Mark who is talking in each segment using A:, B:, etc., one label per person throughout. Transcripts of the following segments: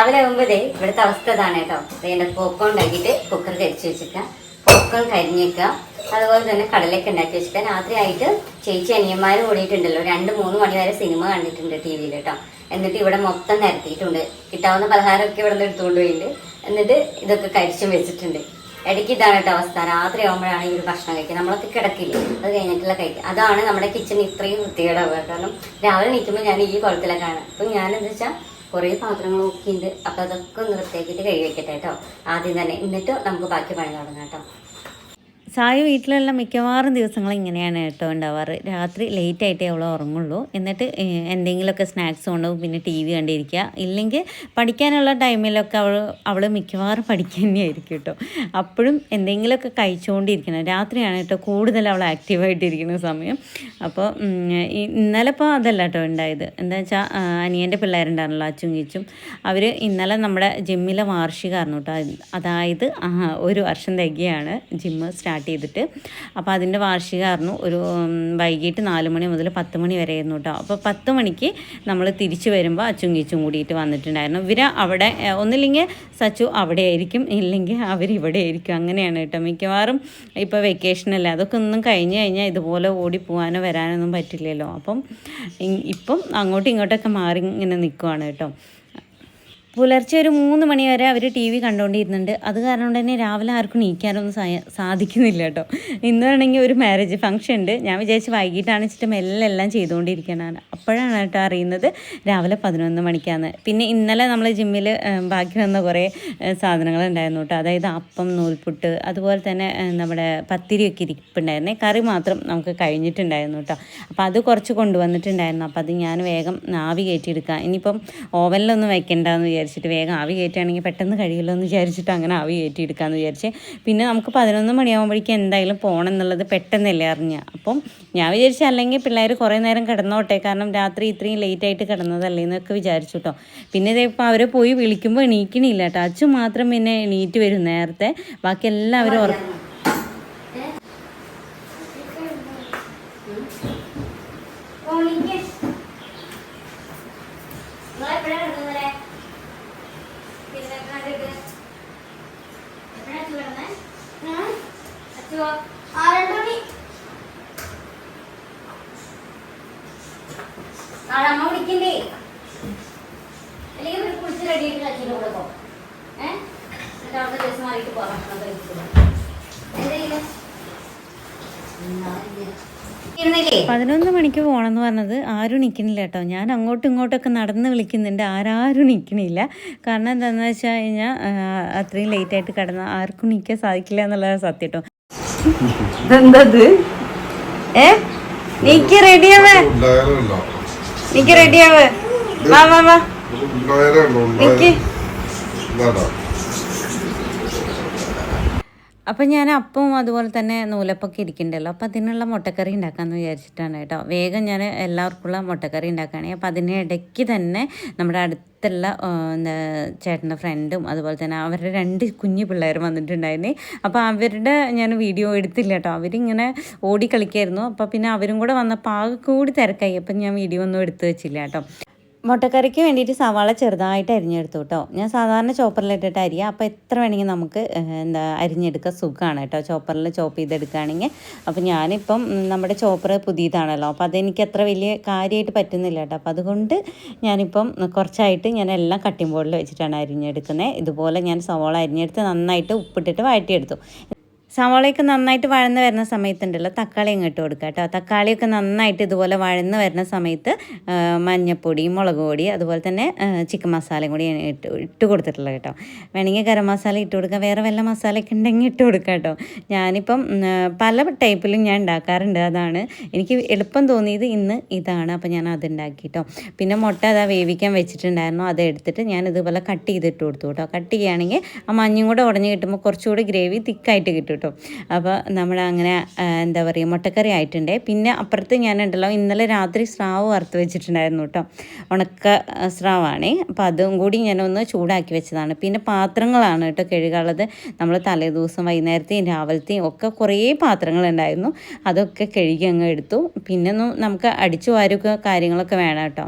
A: രാവിലെ ആകുമ്പോഴേ ഇവിടുത്തെ അവസ്ഥ ഇതാണ് കേട്ടോ. ഇതിന്റെ പോപ്കോൺ ഉണ്ടാക്കിയിട്ട് കുക്കർ കരിച്ചു വെച്ചിട്ട് പോപ്കോൺ കരിഞ്ഞേക്കുക അതുപോലെ തന്നെ കടലൊക്കെ ഉണ്ടാക്കി വെച്ചിട്ട് രാത്രി ആയിട്ട് ചേച്ചി അനിയന്മാരും കൂടിയിട്ടുണ്ടല്ലോ. രണ്ട് മൂന്ന് മണി വരെ സിനിമ കണ്ടിട്ടുണ്ട് ടി വിയിൽ കേട്ടോ. എന്നിട്ട് ഇവിടെ മൊത്തം നിരത്തിയിട്ടുണ്ട്. കിട്ടാവുന്ന പലഹാരമൊക്കെ ഇവിടെ നിന്ന് എടുത്തുകൊണ്ട് പോയിട്ടുണ്ട് എന്നിട്ട് ഇതൊക്കെ കരിച്ചും വെച്ചിട്ടുണ്ട്. ഇടയ്ക്ക് ഇതാണ് കേട്ടോ അവസ്ഥ. രാത്രി ആകുമ്പോഴാണ് ഈ ഒരു ഭക്ഷണം കഴിക്കുക. നമ്മളൊക്കെ കിടക്കില്ല? അത് കഴിഞ്ഞിട്ടുള്ള കഴിക്കുക. അതാണ് നമ്മുടെ കിച്ചൺ ഇത്രയും വൃത്തികേടാവുക. കാരണം രാവിലെ നിൽക്കുമ്പോൾ ഞാൻ ഈ കുളത്തിലൊക്കെയാണ്. അപ്പം ഞാനെന്താ വെച്ചാൽ കുറേ പാത്രങ്ങളൊക്കെ ഉണ്ട്. അപ്പോൾ അതൊക്കെ ഒന്ന് വൃത്തിയാക്കിയിട്ട് കഴുകി വെക്കട്ടെ കേട്ടോ. ആദ്യം തന്നെ. എന്നിട്ട് നമുക്ക് ബാക്കി പണി തുടങ്ങാം കേട്ടോ.
B: സായി വീട്ടിലുള്ള മിക്കവാറും ദിവസങ്ങൾ ഇങ്ങനെയാണ് കേട്ടോ ഉണ്ടാവാറ്. രാത്രി ലേറ്റ് ആയിട്ടേ അവൾ ഉറങ്ങുള്ളൂ. എന്നിട്ട് എന്തെങ്കിലുമൊക്കെ സ്നാക്സ് കൊണ്ടുപോകും പിന്നെ ടി വി കണ്ടിരിക്കുക. ഇല്ലെങ്കിൽ പഠിക്കാനുള്ള ടൈമിലൊക്കെ അവൾ അവൾ മിക്കവാറും പഠിക്കുക തന്നെയായിരിക്കും കേട്ടോ. അപ്പോഴും എന്തെങ്കിലുമൊക്കെ കഴിച്ചുകൊണ്ടിരിക്കണം. രാത്രിയാണ് കേട്ടോ കൂടുതൽ അവൾ ആക്റ്റീവായിട്ടിരിക്കുന്ന സമയം. അപ്പോൾ ഇന്നലെ ഇപ്പോൾ അതല്ല കേട്ടോ ഉണ്ടായത്. എന്താ വെച്ചാൽ അനിയന്റെ പിള്ളേരുണ്ടായിരുന്നല്ലോ അച്ചും കിച്ചും അവർ ഇന്നലെ നമ്മുടെ ജിമ്മിലെ വാർഷികമായിരുന്നു കേട്ടോ. അതായത് ഒരു വർഷം തികയാണ് ജിമ്മ് സ്റ്റാർട്ട് ചെയ്തിട്ട്. അപ്പോൾ അതിന്റെ വാർഷികമായിരുന്നു ഒരു വൈകിട്ട് നാല് മണി മുതൽ പത്ത് മണി വരെ ആയിരുന്നു കേട്ടോ അപ്പോൾ പത്ത് മണിക്ക് നമ്മൾ തിരിച്ചു വരുമ്പോൾ അച്ചും കീച്ചും കൂടിയിട്ട് വന്നിട്ടുണ്ടായിരുന്നു. ഇവർ അവിടെ ഒന്നില്ലെങ്കിൽ സച്ചു അവിടെ ആയിരിക്കും ഇല്ലെങ്കിൽ അവർ ഇവിടെ ആയിരിക്കും അങ്ങനെയാണ് കേട്ടോ മിക്കവാറും ഇപ്പോൾ വെക്കേഷൻ വെക്കേഷനല്ലേ അതൊക്കെ ഒന്നും കഴിഞ്ഞ് കഴിഞ്ഞാൽ ഇതുപോലെ ഓടി പോകാനോ വരാനൊന്നും പറ്റില്ലല്ലോ. അപ്പം ഇപ്പം അങ്ങോട്ടും ഇങ്ങോട്ടൊക്കെ മാറി ഇങ്ങനെ നിൽക്കുവാണ് കേട്ടോ പുലർച്ചെ ഒരു മൂന്ന് മണി വരെ അവർ ടി വി കണ്ടുകൊണ്ടിരുന്നുണ്ട് അത് കാരണം കൊണ്ട് തന്നെ രാവിലെ ആർക്കും നീക്കാനൊന്നും സാധിക്കുന്നില്ല കേട്ടോ. ഇന്ന് വേണമെങ്കിൽ ഒരു മാരേജ് ഫംഗ്ഷൻ ഉണ്ട്. ഞാൻ വിചാരിച്ച് വൈകിട്ടാണ് വെച്ചിട്ട് മെല്ലെ എല്ലാം ചെയ്തുകൊണ്ടിരിക്കണതാണ്. അപ്പോഴാണ് കേട്ടോ അറിയുന്നത് രാവിലെ പതിനൊന്ന് മണിക്കാണ് പിന്നെ ഇന്നലെ നമ്മൾ ജിമ്മിൽ ബാക്കി വന്ന കുറേ സാധനങ്ങളുണ്ടായിരുന്നു കേട്ടോ. അതായത് അപ്പം നൂൽപുട്ട് അതുപോലെ തന്നെ നമ്മുടെ പത്തിരിയൊക്കെ ഇരിപ്പുണ്ടായിരുന്നേ. കറി മാത്രം നമുക്ക് കഴിഞ്ഞിട്ടുണ്ടായിരുന്നു കേട്ടോ. അപ്പോൾ അത് കുറച്ച് കൊണ്ടുവന്നിട്ടുണ്ടായിരുന്നു. അപ്പോൾ അത് ഞാൻ വേഗം ആവി കയറ്റിയെടുക്കാം. ഇനിയിപ്പം ഓവനിലൊന്നും വെക്കണ്ടെന്ന് വിചാരിച്ചിട്ട് വേഗം ആവി കയറ്റുകയാണെങ്കിൽ പെട്ടെന്ന് കഴിയുമല്ലോ എന്ന് വിചാരിച്ചിട്ട് അങ്ങനെ ആവി കയറ്റിയെടുക്കാമെന്ന് വിചാരിച്ച്. പിന്നെ നമുക്ക് പതിനൊന്ന് മണിയാകുമ്പോഴേക്കും എന്തായാലും പോകണം എന്നുള്ളത് പെട്ടെന്നല്ലേ അറിഞ്ഞ. അപ്പം ഞാൻ വിചാരിച്ച അല്ലെങ്കിൽ പിള്ളേർ കുറേ നേരം കിടന്നോട്ടെ. കാരണം രാത്രി ഇത്രയും ലേറ്റ് ആയിട്ട് കിടന്നതല്ലേ എന്നൊക്കെ വിചാരിച്ചു കേട്ടോ പിന്നെ ഇതേ ഇപ്പോൾ അവരെ പോയി വിളിക്കുമ്പോൾ എണീക്കണില്ല കേട്ടോ അച്ഛൻ മാത്രം പിന്നെ എണീറ്റ് വരും നേരത്തെ. ബാക്കി എല്ലാവരും ഉറക്കം
A: അമ്മ വിളിക്കണ്ടേ അല്ലെങ്കിൽ കുളിച്ച് റെഡിയായിട്ട് കച്ചിന്റെ കൂടെ പോ ഏഹ് എന്നിട്ട് അവിടെ ദിവസം മാറിയിട്ട് പോകാം എന്തെങ്കിലും
B: പതിനൊന്ന് മണിക്ക് പോകണമെന്ന് പറഞ്ഞത് ആരും നിൽക്കണില്ല കേട്ടോ. ഞാൻ അങ്ങോട്ടും ഇങ്ങോട്ടൊക്കെ നടന്ന് വിളിക്കുന്നുണ്ട്. ആരാരും നിൽക്കണില്ല. കാരണം എന്താണെന്ന് വെച്ചാൽ കഴിഞ്ഞാൽ അത്രയും ലേറ്റ് ആയിട്ട് കിടന്ന ആർക്കും നിൽക്കാൻ സാധിക്കില്ല എന്നുള്ളതാണ് സത്യം കേട്ടോ. ഇതെന്തത്? ഏ? നീക്ക് റെഡിയാവേ നീക്ക് റെഡിയാവേ വാ വാ വാ. നിക്ക്. അപ്പം ഞാൻ അപ്പവും അതുപോലെ തന്നെ നൂലപ്പൊക്കെ ഇരിക്കണ്ടല്ലോ. അപ്പം അതിനുള്ള മുട്ടക്കറി ഉണ്ടാക്കാമെന്ന് വിചാരിച്ചിട്ടാണ് കേട്ടോ. വേഗം ഞാൻ എല്ലാവർക്കുള്ള മുട്ടക്കറി ഉണ്ടാക്കുകയാണെങ്കിൽ അപ്പം അതിന് ഇടയ്ക്ക് തന്നെ നമ്മുടെ അടുത്തുള്ള എന്താ ചേട്ടന്റെ ഫ്രണ്ടും അതുപോലെ തന്നെ അവരുടെ രണ്ട് കുഞ്ഞു പിള്ളേർ വന്നിട്ടുണ്ടായിരുന്നേ. അപ്പോൾ അവരുടെ ഞാൻ വീഡിയോ എടുത്തില്ല കേട്ടോ. അവരിങ്ങനെ ഓടി കളിക്കായിരുന്നു. അപ്പോൾ പിന്നെ അവരും കൂടെ വന്നപ്പോൾ ആകെ കൂടി തിരക്കായി. അപ്പം ഞാൻ വീഡിയോ ഒന്നും എടുത്തു വെച്ചില്ല കേട്ടോ. മുട്ടക്കറിക്ക് വേണ്ടിയിട്ട് സവാള ചെറുതായിട്ട് അരിഞ്ഞെടുത്തു കേട്ടോ. ഞാൻ സാധാരണ ചോപ്പറിലിട്ടിട്ട് അരിയാ. അപ്പോൾ എത്ര വേണമെങ്കിൽ നമുക്ക് എന്താ അരിഞ്ഞെടുക്കാൻ സുഖമാണ് കേട്ടോ. ചോപ്പറിൽ ചോപ്പ് ചെയ്തെടുക്കുകയാണെങ്കിൽ. അപ്പോൾ ഞാനിപ്പം നമ്മുടെ ചോപ്പർ പുതിയതാണല്ലോ. അപ്പോൾ അതെനിക്ക് അത്ര വലിയ കാര്യമായിട്ട് പറ്റുന്നില്ല കേട്ടോ. അപ്പോൾ അതുകൊണ്ട് ഞാനിപ്പം കുറച്ചായിട്ട് ഞാൻ എല്ലാം കട്ടിംഗ് ബോർഡിൽ വെച്ചിട്ടാണ് അരിഞ്ഞെടുക്കുന്നത്. ഇതുപോലെ ഞാൻ സവാള അരിഞ്ഞെടുത്ത് നന്നായിട്ട് ഉപ്പിട്ടിട്ട് വഴറ്റിയെടുത്തു. സവാളയൊക്കെ നന്നായിട്ട് വഴന്ന് വരുന്ന സമയത്തുണ്ടല്ലോ തക്കാളി അങ്ങോട്ട് കൊടുക്കുക കേട്ടോ. തക്കാളിയൊക്കെ നന്നായിട്ട് ഇതുപോലെ വഴന്ന് വരുന്ന സമയത്ത് മഞ്ഞപ്പൊടി മുളക് പൊടി അതുപോലെ തന്നെ ചിക്കൻ മസാലയും കൂടി ഇട്ട് ഇട്ട് കൊടുത്തിട്ടുള്ളത് കേട്ടോ. വേണമെങ്കിൽ ഗരം മസാല ഇട്ട് കൊടുക്കുക വേറെ വല്ല മസാലയൊക്കെ ഉണ്ടെങ്കിൽ ഇട്ട് കൊടുക്കുക കേട്ടോ. ഞാനിപ്പം പല ടൈപ്പിലും ഞാൻ ഉണ്ടാക്കാറുണ്ട്. അതാണ് എനിക്ക് എളുപ്പം തോന്നിയത് ഇന്ന് ഇതാണ്. അപ്പോൾ ഞാൻ അത് ഉണ്ടാക്കി കേട്ടോ. പിന്നെ മുട്ട അതാ വേവിക്കാൻ വെച്ചിട്ടുണ്ടായിരുന്നു. അത് എടുത്തിട്ട് ഞാൻ ഇതുപോലെ കട്ട് ചെയ്തിട്ട് കൊടുത്തു കേട്ടോ. കട്ട് ചെയ്യുകയാണെങ്കിൽ ആ മഞ്ഞും കൂടെ ഉടഞ്ഞ് കിട്ടുമ്പോൾ കുറച്ചുകൂടി ഗ്രേവി തിക്കായിട്ട് കിട്ടും. കേട്ടോ. അപ്പോൾ നമ്മൾ അങ്ങനെ എന്താ പറയുക മുട്ടക്കറി ആയിട്ടുണ്ട്. പിന്നെ അപ്പുറത്ത് ഞാനുണ്ടല്ലോ ഇന്നലെ രാത്രി സ്രാവ് വറുത്ത് വെച്ചിട്ടുണ്ടായിരുന്നു കേട്ടോ. ഉണക്ക സ്രാവാണ്. അപ്പോൾ അതും കൂടി ഞാനൊന്ന് ചൂടാക്കി വെച്ചതാണ്. പിന്നെ പാത്രങ്ങളാണ് കേട്ടോ കഴുകാനുള്ളത്. നമ്മൾ തലേദിവസം വൈകുന്നേരത്തെയും രാവിലത്തെയും ഒക്കെ കുറേ പാത്രങ്ങളുണ്ടായിരുന്നു. അതൊക്കെ കഴുകി അങ്ങ് എടുത്തു. പിന്നെ നമുക്ക് അടിച്ചു വാരുക കാര്യങ്ങളൊക്കെ വേണം കേട്ടോ.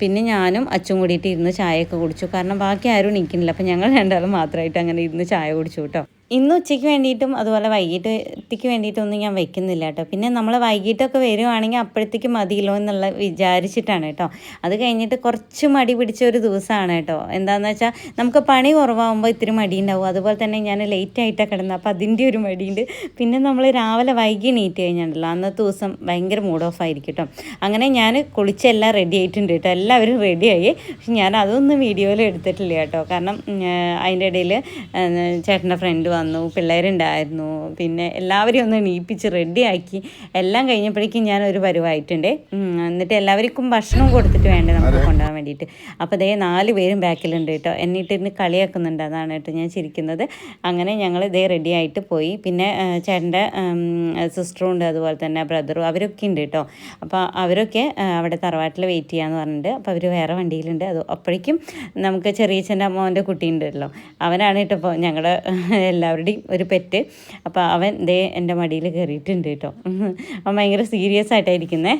B: പിന്നെ ഞാനും അച്ഛൻ കൂടിയിട്ട് ഇരുന്ന് ചായയൊക്കെ കുടിച്ചു. കാരണം ബാക്കി ആരും നിൽക്കുന്നില്ല അപ്പം ഞങ്ങൾ രണ്ടാളും മാത്രമായിട്ട് അങ്ങനെ ഇരുന്ന് ചായ കുടിച്ചു കേട്ടോ. ഇന്ന് ഉച്ചയ്ക്ക് വേണ്ടിയിട്ടും അതുപോലെ വൈകിട്ടത്തേക്ക് വേണ്ടിയിട്ടൊന്നും ഞാൻ വെക്കുന്നില്ല കേട്ടോ. പിന്നെ നമ്മൾ വൈകിട്ടൊക്കെ വരുവാണെങ്കിൽ അപ്പോഴത്തേക്ക് മതിയല്ലോ എന്നുള്ള വിചാരിച്ചിട്ടാണ് കേട്ടോ. അത് കഴിഞ്ഞിട്ട് കുറച്ച് മടി പിടിച്ച ഒരു ദിവസമാണ് കേട്ടോ. എന്താണെന്ന് വെച്ചാൽ നമുക്ക് പണി കുറവാകുമ്പോൾ ഇത്തിരി മടി ഉണ്ടാവും അതുപോലെ തന്നെ ഞാൻ ലേറ്റ് ആയിട്ടാണ് കിടന്നത്. അപ്പോൾ അതിന്റെ ഒരു മടിയുണ്ട്. പിന്നെ നമ്മൾ രാവിലെ വൈകി നീറ്റ് കഴിഞ്ഞിട്ടുണ്ടല്ലോ അന്നത്തെ ദിവസം ഭയങ്കര മൂഡ് ഓഫ് ആയിരിക്കും കേട്ടോ. അങ്ങനെ ഞാൻ കുളിച്ചെല്ലാം റെഡി ആയിട്ടുണ്ട് കേട്ടോ. എല്ലാവരും റെഡിയായി പക്ഷെ ഞാൻ അതൊന്നും വീഡിയോയിൽ എടുത്തിട്ടില്ല കേട്ടോ. കാരണം അതിന്റെ ഇടയിൽ ചേട്ടന്റെ ഫ്രണ്ട് വന്നു പിള്ളേരുണ്ടായിരുന്നു. പിന്നെ എല്ലാവരെയും ഒന്ന് എണീപ്പിച്ച് റെഡിയാക്കി എല്ലാം കഴിഞ്ഞപ്പോഴേക്കും ഞാൻ ഒരു പരുവായിട്ടുണ്ട് എന്നിട്ട് എല്ലാവർക്കും ഭക്ഷണം കൊടുത്തിട്ട് വേണ്ടേ നമുക്ക് കൊണ്ടുപോകാൻ വേണ്ടിയിട്ട്. അപ്പോൾ അതേ നാല് പേരും ബാക്കിലുണ്ട് കേട്ടോ. എന്നിട്ട് ഇന്ന് കളിയാക്കുന്നുണ്ട്. അതാണ് കേട്ടോ ഞാൻ ചിരിക്കുന്നത്. അങ്ങനെ ഞങ്ങൾ ഇതേ റെഡി ആയിട്ട് പോയി. പിന്നെ ചേട്ടന്റെ സിസ്റ്ററും ഉണ്ട് അതുപോലെ തന്നെ ബ്രദറും അവരൊക്കെ ഉണ്ട് കേട്ടോ. അപ്പോൾ അവരൊക്കെ അവിടെ തറവാട്ടിൽ വെയിറ്റ് ചെയ്യാന്ന് പറഞ്ഞിട്ട് അപ്പോൾ അവർ വേറെ വണ്ടിയിലുണ്ട്. അത് അപ്പോഴേക്കും നമുക്ക് ചെറിയച്ഛന്റെ മോന്റെ കുട്ടി ഉണ്ടല്ലോ അവനാണ് കേട്ടോ ഇപ്പോൾ ഞങ്ങളുടെ എല്ലാവരുടെയും ഒരു പെറ്റ്. അപ്പോൾ അവൻ ദേ എന്റെ മടിയിൽ കയറിയിട്ടുണ്ട് കേട്ടോ. അവൻ ഭയങ്കര സീരിയസ് ആയിട്ടായിരിക്കുന്നേ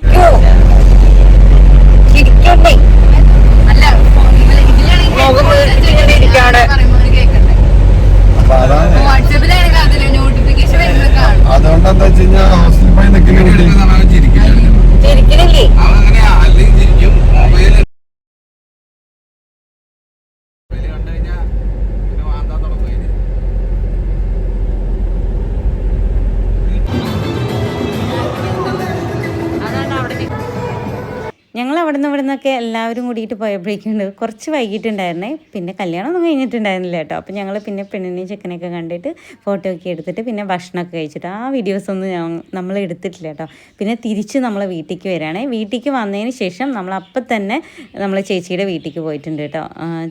B: അവിടെ നിന്ന് ഇവിടെ നിന്നൊക്കെ എല്ലാവരും കൂടിയിട്ട് പോയപ്പോഴേക്കുണ്ട്. കുറച്ച് വൈകിട്ടുണ്ടായിരുന്നേ. പിന്നെ കല്യാണമൊന്നും കഴിഞ്ഞിട്ടുണ്ടായിരുന്നില്ല കേട്ടോ. അപ്പോൾ ഞങ്ങൾ പിന്നെ പെണ്ണിനെയും ചെക്കനെയൊക്കെ കണ്ടിട്ട് ഫോട്ടോ ഒക്കെ എടുത്തിട്ട് പിന്നെ ഭക്ഷണമൊക്കെ കഴിച്ചിട്ട് ആ വീഡിയോസൊന്നും ഞാൻ നമ്മൾ എടുത്തിട്ടില്ല കേട്ടോ. പിന്നെ തിരിച്ച് നമ്മൾ വീട്ടിലേക്ക് വരികയാണേ. വീട്ടിലേക്ക് വന്നതിന് ശേഷം നമ്മൾ അപ്പം തന്നെ നമ്മൾ ചേച്ചിയുടെ വീട്ടിലേക്ക് പോയിട്ടുണ്ട് കേട്ടോ.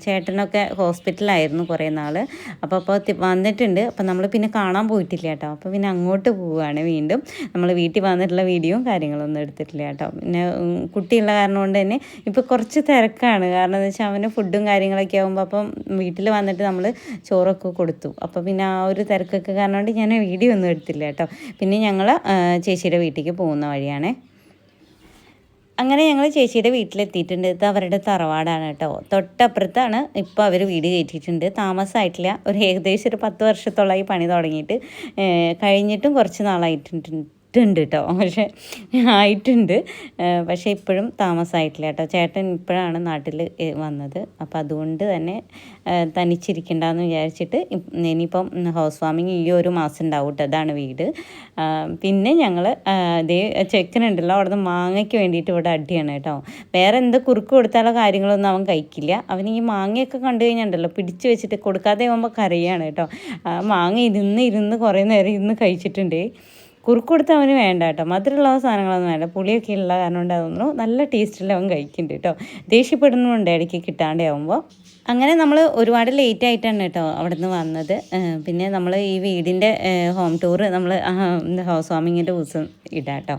B: ചേട്ടനൊക്കെ ഹോസ്പിറ്റലായിരുന്നു കുറേ നാൾ അപ്പോൾ അപ്പോൾ വന്നിട്ടുണ്ട്. അപ്പോൾ നമ്മൾ പിന്നെ കാണാൻ പോയിട്ടില്ല കേട്ടോ. അപ്പോൾ പിന്നെ അങ്ങോട്ട് പോവുകയാണ് വീണ്ടും. നമ്മൾ വീട്ടിൽ വന്നിട്ടുള്ള വീഡിയോയും കാര്യങ്ങളൊന്നും എടുത്തിട്ടില്ല കേട്ടോ. പിന്നെ കുട്ടിയുള്ള കാരണം കൊണ്ട് തന്നെ ഇപ്പോൾ കുറച്ച് തിരക്കാണ്. കാരണം എന്ന് വെച്ചാൽ അവന് ഫുഡും കാര്യങ്ങളൊക്കെ ആകുമ്പോൾ അപ്പം വീട്ടിൽ വന്നിട്ട് നമ്മൾ ചോറൊക്കെ കൊടുത്തു. അപ്പോൾ പിന്നെ ആ ഒരു തിരക്കൊക്കെ കാരണം കൊണ്ട് ഞാൻ വീഡിയോ ഒന്നും എടുത്തില്ല കേട്ടോ. പിന്നെ ഞങ്ങൾ ചേച്ചിയുടെ വീട്ടിലേക്ക് പോകുന്ന വഴിയാണേ. അങ്ങനെ ഞങ്ങൾ ചേച്ചിയുടെ വീട്ടിലെത്തിയിട്ടുണ്ട്. ഇത് അവരുടെ തറവാടാണ് കേട്ടോ. തൊട്ടപ്പുറത്താണ് ഇപ്പോൾ അവർ വീട് കയറ്റിയിട്ടുണ്ട്. താമസമായിട്ടില്ല ഒരു ഏകദേശം ഒരു പത്ത് വർഷത്തോളമായി പണി തുടങ്ങിയിട്ട് കഴിഞ്ഞിട്ടും കുറച്ച് നാളായിട്ടുണ്ട്. ഉണ്ട് കേട്ടോ പക്ഷേ ആയിട്ടുണ്ട്. പക്ഷേ ഇപ്പോഴും താമസമായിട്ടില്ല കേട്ടോ ചേട്ടൻ ഇപ്പോഴാണ് നാട്ടിൽ വന്നത്. അപ്പോൾ അതുകൊണ്ട് തന്നെ തനിച്ചിരിക്കണ്ടെന്ന് വിചാരിച്ചിട്ട് ഇനിയിപ്പം ഹൗസ് വാമിങ് ഈ ഒരു മാസം ഉണ്ടാവും കേട്ടോ അതാണ് വീട്. പിന്നെ ഞങ്ങൾ ഇതേ ചെക്കനുണ്ടല്ലോ. അവിടെ നിന്ന് മാങ്ങയ്ക്ക് വേണ്ടിയിട്ട് ഇവിടെ അടിയാണ് കേട്ടോ വേറെ എന്ത് കുറുക്ക് കൊടുത്താലോ കാര്യങ്ങളൊന്നും അവൻ കഴിക്കില്ല. അവൻ ഈ മാങ്ങയൊക്കെ കണ്ടു കഴിഞ്ഞാണ്ടല്ലോ പിടിച്ച് വെച്ചിട്ട് കൊടുക്കാതെ ആകുമ്പോൾ കരയാണ് കേട്ടോ മാങ്ങ ഇരുന്ന് ഇരുന്ന് കുറേ നേരം ഇരുന്ന് കഴിച്ചിട്ടുണ്ട്. കുറുക്ക് കൊടുത്ത് അവന് വേണ്ട കേട്ടോ. മധുരമുള്ള സാധനങ്ങളൊന്നും വേണ്ട. പുളിയൊക്കെ ഉള്ള കാരണം കൊണ്ട് നല്ല ടേസ്റ്റിൽ അവൻ കഴിക്കുന്നുണ്ട് കേട്ടോ. ദേഷ്യപ്പെടുന്നുണ്ട് ഇടയ്ക്ക് കിട്ടാണ്ടാവുമ്പോൾ അങ്ങനെ നമ്മൾ ഒരുപാട് ലേറ്റ് ആയിട്ടാണ് കേട്ടോ അവിടെ നിന്ന് വന്നത് പിന്നെ നമ്മൾ ഈ വീടിന്റെ ഹോം ടൂർ നമ്മൾ ഹൗസ് വാമിങ്ങിന്റെ ദിവസം ഇടാം കേട്ടോ.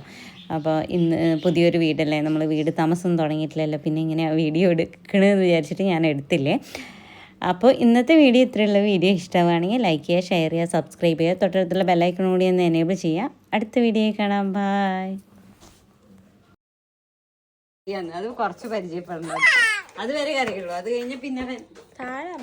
B: അപ്പോൾ ഇന്ന് പുതിയൊരു വീടല്ലേ? നമ്മൾ വീട് താമസം തുടങ്ങിയിട്ടില്ലല്ലോ. പിന്നെ ഇങ്ങനെ വീഡിയോ എടുക്കണമെന്ന് വിചാരിച്ചിട്ട് ഞാൻ എടുത്തില്ലേ? അപ്പോൾ ഇന്നത്തെ വീഡിയോ ഇത്രയുള്ള. വീഡിയോ ഇഷ്ടമാണെങ്കിൽ ലൈക്ക് ചെയ്യുക ഷെയർ ചെയ്യുക സബ്സ്ക്രൈബ് ചെയ്യുക. തൊട്ടടുത്തുള്ള ബെല്ലൈക്കൺ കൂടി ഒന്ന് എനേബിൾ ചെയ്യുക. അടുത്ത വീഡിയോ കാണാം. ബായ് അത് കുറച്ച് പരിചയപ്പെടണം അതുവരെ കറിയുള്ളൂ അത് കഴിഞ്ഞ് പിന്നെ
C: താഴെ